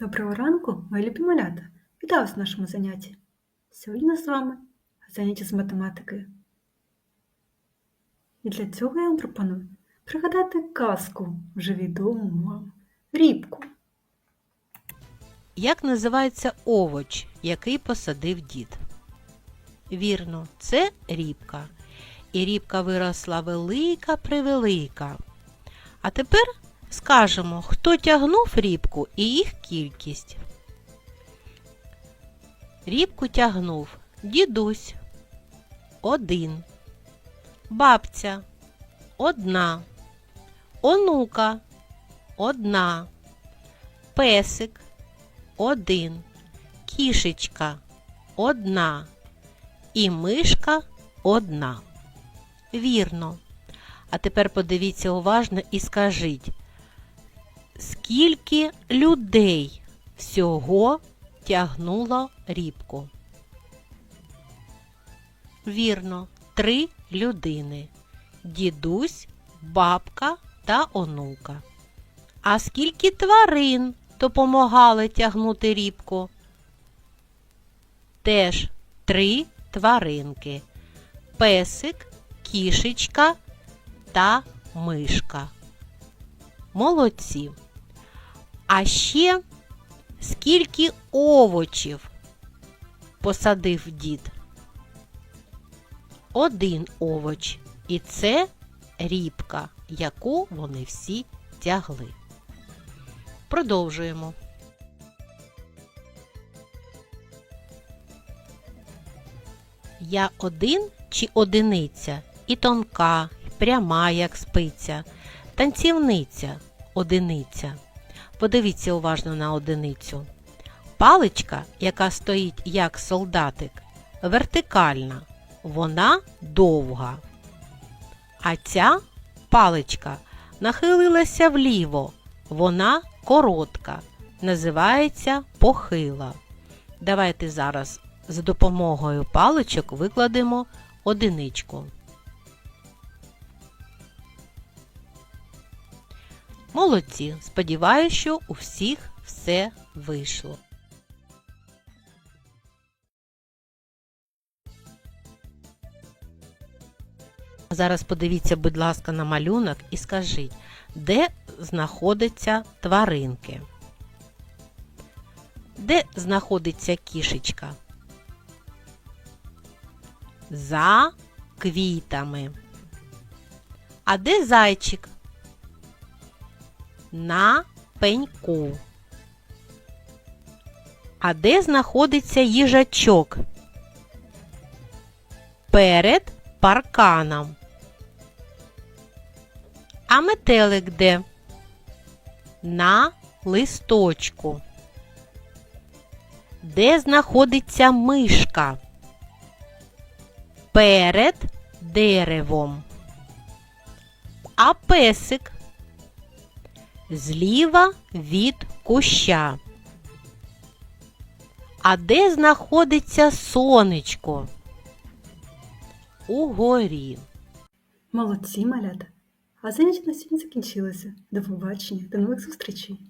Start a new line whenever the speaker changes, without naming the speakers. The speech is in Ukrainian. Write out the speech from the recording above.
Доброго ранку, мої любі малята! Вітаю вас в нашому занятті. Сьогодні з вами заняття з математики. І для цього я вам пропоную пригадати казку вже відому вам рібку.
Як називається овоч, який посадив дід? Вірно, це рібка. І рібка виросла велика превелика. А тепер скажемо, хто тягнув рібку і їх кількість. Рібку тягнув дідусь один, бабця одна, онука одна, песик один, кішечка одна і мишка одна. Вірно. А тепер подивіться уважно і скажіть, скільки людей всього тягнуло рібку? Вірно, три людини. Дідусь, бабка та онука. А скільки тварин допомагали тягнути рібку? Теж три тваринки. Песик, кішечка та мишка. Молодці. А ще скільки овочів посадив дід? Один овоч. І це рібка, яку вони всі тягли. Продовжуємо. Я один чи одиниця, і тонка, і пряма, як спиця, танцівниця, одиниця. Подивіться уважно на одиницю. Паличка, яка стоїть як солдатик, вертикальна, вона довга. А ця паличка нахилилася вліво, вона коротка, називається похила. Давайте зараз за допомогою паличок викладемо одиничку. Молодці! Сподіваюся, що у всіх все вийшло. Зараз подивіться, будь ласка, на малюнок і скажіть, де знаходяться тваринки? Де знаходиться кішечка? За квітами. А де зайчик? На пеньку. А де знаходиться їжачок? Перед парканом. А метелик де? На листочку. Де знаходиться мишка? Перед деревом. А песик зліва від куща. А де знаходиться сонечко? Угорі.
Молодці малята! А заняття на сьогодні закінчилося. До побачення, до нових зустрічей!